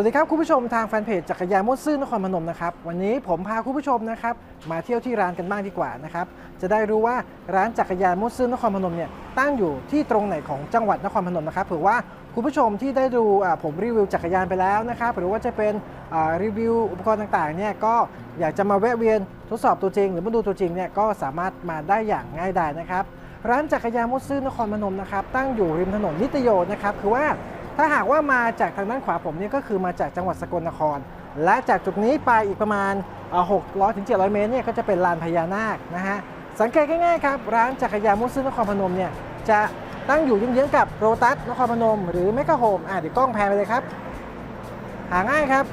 วัสดีครับคุณผู้ชมทางแฟนเพจจักรยานมุ่วซื่อนครพนมนะครับวันนี้ผมพาคุณผู้ชมนะครับมาเที่ยวที่ร้านกันบ้างดีกว่านะครับจะได้รู้ว่าร้านจักรยานมุ่วซื่อนครพนมเนี่ยตั้งอยู่ที่ตรงไหนของจังหวัดนครพนมนะครับเผื่อว่าคุณผู้ชมที่ได้ดูอ่าผมรีวิวจักรยานไปแล้วนะครับหรือว่าจะเป็นอ่ารีวิวอุปกรณ์ต่างๆเนี่ยก็อยากจะมาแวะเวียนทดสอบตัวจริง หรือมาดูตัวจริงเนี่ยก็สามารถมาได้อย่างง่ายดายนะครับร้านจักรยานมุ่วซื่อนครพนมนะครับตั้งอยู่ริมถนนนิตโยนะครับคือว่า ถ้าหากว่ามาจากทางด้านขวาผมเนี่ยก็คือมาจากจังหวัดสกลนคร และจากจุดนี้ไปอีกประมาณ 600ถึง700 เมตรเนี่ยก็จะเป็นลานพญานาคนะฮะสังเกตง่ายๆครับร้านจักรยานมุสลิมนครพนมเนี่ยจะตั้งอยู่เยื้องๆกับโรตัสนครพนม หรือแมกกาโฮมอะเดี๋ยวกล้องแพนไปเลยครับ หาง่ายครับ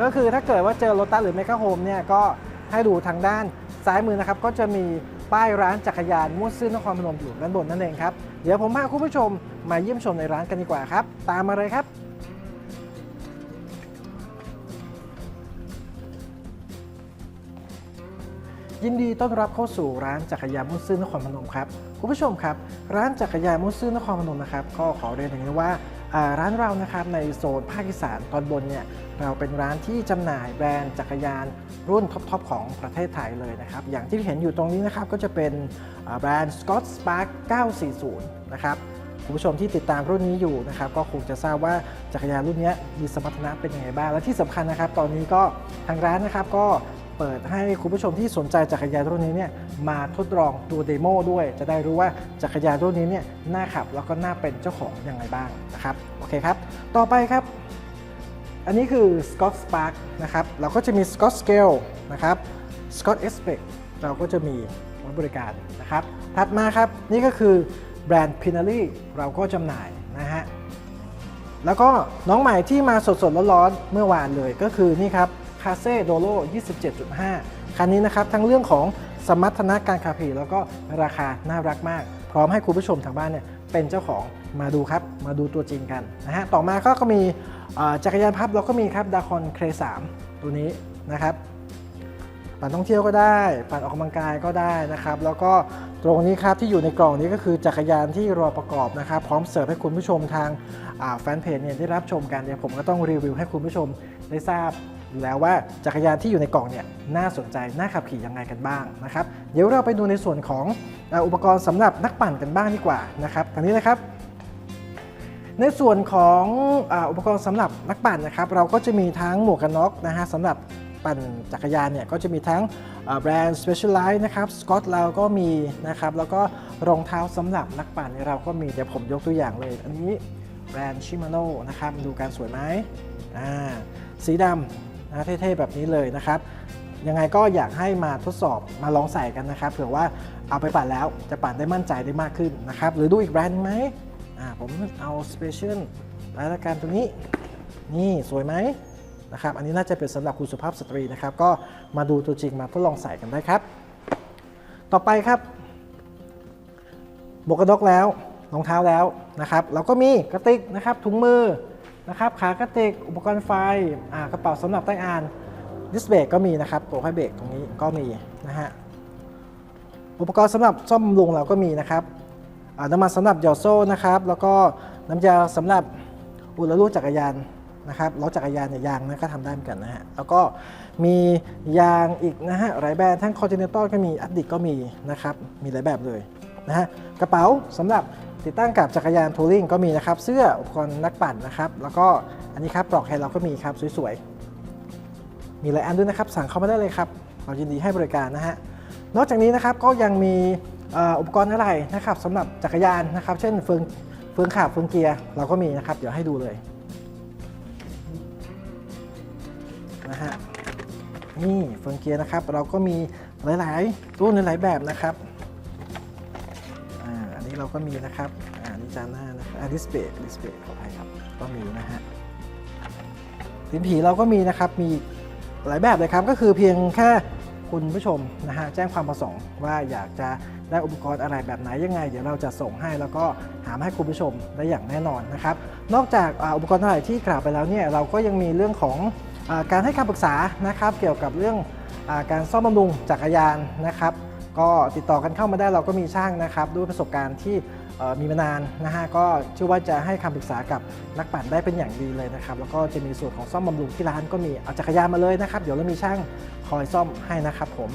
ก็คือถ้าเกิดว่าเจอโรตัสหรือแมกกาโฮมเนี่ยก็ให้ดูทางด้านซ้ายมือนะครับก็จะมี ป้ายร้านจักรยานมุ่ซื่อนครพนมอยู่ด้านบนนั่นเองครับ เดี๋ยวผมพาคุณผู้ชมมาเยี่ยมชมในร้านกันดีกว่าครับ ตามมาเลยครับ ยินดีต้อนรับเข้าสู่ร้านจักรยานมุสลิมนครพนมครับคุณผู้ชมครับ ร้านจักรยานมุสลิมนครพนมนะครับก็ขอเรียนอย่างนี้ว่าร้านเรานะครับในโซนภาคอีสานตอนบนเนี่ยเราเป็นร้านที่จำหน่ายแบรนด์จักรยานรุ่นท็อปๆของประเทศไทยเลยนะครับ อย่างที่เห็นอยู่ตรงนี้นะครับก็จะเป็นแบรนด์ Scott Spark 940 นะครับคุณผู้ชมที่ติดตามรุ่นนี้อยู่นะครับก็คงจะทราบว่าจักรยานรุ่นนี้มีสมรรถนะเป็นยังไงบ้างและที่สำคัญนะครับ ตอนนี้ก็ทางร้านนะครับก็ เปิดให้คุณผู้ชมที่สนใจจักรยานรุ่นนี้เนี่ยมาทดลองตัวเดโมด้วย จะได้รู้ว่าจักรยานรุ่นนี้เนี่ยน่าขับแล้วก็น่าเป็นเจ้าของยังไงบ้างนะครับโอเคครับ ต่อไปครับ อันนี้คือ Scott Spark นะครับเราก็จะมี Scott Scale นะครับ Scott Expect เราก็จะมีไว้บริการนะครับ ถัดมาครับนี่ก็คือแบรนด์ p i n a r y เราก็จำหน่ายนะฮะแล้วก็น้องใหม่ที่มาสดๆร้อนๆเมื่อวานเลยก็คือนี่ครับ คาเซ่โดโล27.5 คันนี้นะครับทั้งเรื่องของสมรรถนะการขับขี่แล้วก็ราคาน่ารักมาก พร้อมให้คุณผู้ชมทางบ้านเนี่ยเป็นเจ้าของมาดูครับ มาดูตัวจริงกันนะฮะต่อมาก็ก็มีจักรยานพับเราก็มีครับดาคอนเคร3ตัวนี้นะครับปั่นท่องเที่ยวก็ได้ปั่นออกกำลังกายก็ได้นะครับ แล้วก็ตรงนี้ครับที่อยู่ในกล่องนี้ก็คือจักรยานที่รอประกอบนะครับ พร้อมเสิร์ฟให้คุณผู้ชมทางแฟนเพจเนี่ยได้รับชมกันเดี๋ยวผมก็ต้องรีวิวให้คุณผู้ชมได้ทราบ อยู่แล้วว่าจักรยานที่อยู่ในกล่องเนี่ยน่าสนใจน่าขับขี่ยังไงกันบ้างนะครับเดี๋ยวเราไปดูในส่วนของอุปกรณ์สำหรับนักปั่นกันบ้างดีกว่านะครับทางนี้นะครับในส่วนของอุปกรณ์สำหรับนักปั่นนะครับ เราก็จะมีทั้งหมวกกันน็อกนะฮะสำหรับปั่นจักรยานเนี่ยก็จะมีทั้งแบรนด์ Specialized นะครับสกอตเราก็มีนะครับแล้วก็รองเท้าสำหรับนักปั่นเนี่ยเราก็มีเดี๋ยวผมยกตัวอย่างเลย อันนี้แบรนด์ Shimano นะครับดูการสวยไหมอ่าสีดำ นะเท่ๆแบบนี้เลยนะครับ ยังไงก็อยากให้มาทดสอบมาลองใส่กันนะครับเผื่อว่าเอาไปปั่นแล้วจะปั่นได้มั่นใจได้มากขึ้นนะครับ หรือดูอีกแบรนด์ไหมอ่าผมเอา Special รายการตัวนี้นี่สวยไหมนะครับ อันนี้น่าจะเป็นสำหรับคุณสุภาพสตรีนะครับ ก็มาดูตัวจริงมาทดลองใส่กันได้ครับ ต่อไปครับหมวกกันน็อกแล้วรองเท้าแล้วนะครับ เราก็มีกระติกนะครับถุงมือ นะครับขากระติกอุปกรณ์ไฟกระเป๋าสำหรับใต้อ่านดิสเบรกก็มีนะครับตัวให้เบรกตรงนี้ก็มีนะฮะอุปกรณ์สำหรับซ่อมบำรุงเราก็มีนะครับน้ำมันสำหรับหยอดโซ่นะครับ แล้วก็น้ำยาสำหรับอุดและลูจักรยานนะครับล้อจักรยานเนี่ยยางนะก็ทำได้เหมือนกันนะฮะแล้วก็มียางอีกนะฮะหลายแบรนด์ทั้งคอนติเนนตัลก็มีอัดดิกก็มีนะครับมีหลายแบบเลยนะฮะกระเป๋าสำหรับ ติดตั้งกับจักรยานทัวริงก็มีนะครับ เสื้ออุปกรณ์นักปั่นนะครับ แล้วก็อันนี้ครับปลอกแฮนด์เราก็มีครับสวยๆ มีหลายอันด้วยนะครับ สั่งเข้ามาได้เลยครับ เรายินดีให้บริการนะฮะ นอกจากนี้นะครับก็ยังมีอุปกรณ์อะไรนะครับสำหรับจักรยานนะครับ เช่นเฟืองเฟืองขาบเฟืองเกียร์เราก็มีนะครับ เดี๋ยวให้ดูเลยนะฮะนี่เฟืองเกียร์นะครับ เราก็มีหลาย ๆ รุ่นหลาย ๆ แบบนะครับ เราก็มีนะครับอ่านี่จานหน้านะครับอ่าดิสเบรกดิสเบรกขออภัยครับก็มีนะฮะลิ้นผีเราก็มีนะครับมีหลายแบบเลยครับก็คือเพียงแค่คุณผู้ชมนะฮะแจ้งความประสงค์ว่าอยากจะได้อุปกรณ์อะไรแบบไหนยังไง เดี๋ยวเราจะส่งให้แล้วก็หามาให้คุณผู้ชมได้อย่างแน่นอนนะครับนอกจากอุปกรณ์อะไรที่กล่าวไปแล้วเนี่ยเราก็ยังมีเรื่องของอการให้คำปรึกษานะครับเกี่ยวกับเรื่องอการซ่อมบำรุงจักรยานนะครับ ก็ติดต่อกันเข้ามาได้เราก็มีช่างนะครับ ด้วยประสบการณ์ที่มีมานานนะฮะก็เชื่อว่าจะให้คำปรึกษากับนักปั่นได้เป็นอย่างดีเลยนะครับแล้วก็จะมีส่วนของซ่อมบำรุงที่ร้านก็มีเอาจักรยานมาเลยนะครับ เดี๋ยวเรามีช่างคอยซ่อมให้นะครับผม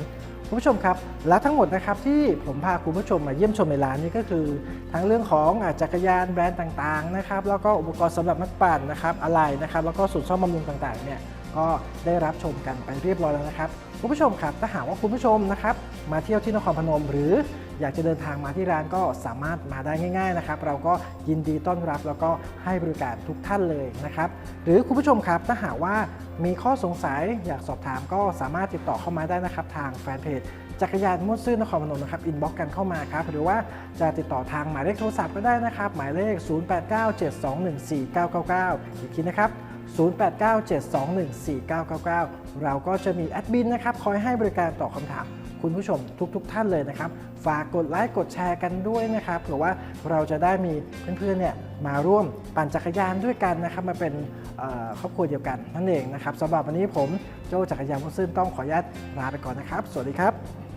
คุณผู้ชมครับ และทั้งหมดนะครับที่ผมพาคุณผู้ชมมาเยี่ยมชมในร้านนี้ก็คือ ทั้งเรื่องของอจักรยานแบรนด์ต่างๆนะครับแล้วก็อุปกรณ์สำหรับนักปั่นนะครับอะไรนะครับแล้วก็สูตรซ่อมบำรุงต่างๆเนี่ย ก็ได้รับชมกันไปเรียบร้อยแล้วนะครับคุณผู้ชมครับถ้าหากว่าคุณผู้ชมนะครับมาเที่ยวที่นครพนม หรืออยากจะเดินทางมาที่ร้านก็สามารถมาได้ง่ายๆนะครับ เราก็ยินดีต้อนรับแล้วก็ให้บริการทุกท่านเลยนะครับ หรือคุณผู้ชมครับถ้าหากว่ามีข้อสงสัยอยากสอบถามก็สามารถติดต่อเข้ามาได้นะครับ ทางแฟนเพจจักรยานมุ่วซื่อนครพนมนะครับอินบ็อกกันเข้ามาครับ หรือว่าจะติดต่อทางหมายเลขโทรศัพท์ก็ได้นะครับ หมายเลข 0897214999 อีกทีนะครับ 0897214999 เราก็จะมีแอดมินนะครับคอยให้บริการตอบคำถาม คุณผู้ชมทุกๆทท่านเลยนะครับ ฝากกดไลค์กดแชร์กันด้วยนะครับเผื่อว่าเราจะได้มีเพื่อนๆเนี่ยมาร่วมปั่นจักรยานด้วยกันนะครับมาเป็นครอบครัวเดียวกันนั่นเองนะครับสำหรับวันนี้ผมโจจักรยานมุสซินต้องขออนุญาตลาไปก่อนนะครับ สวัสดีครับ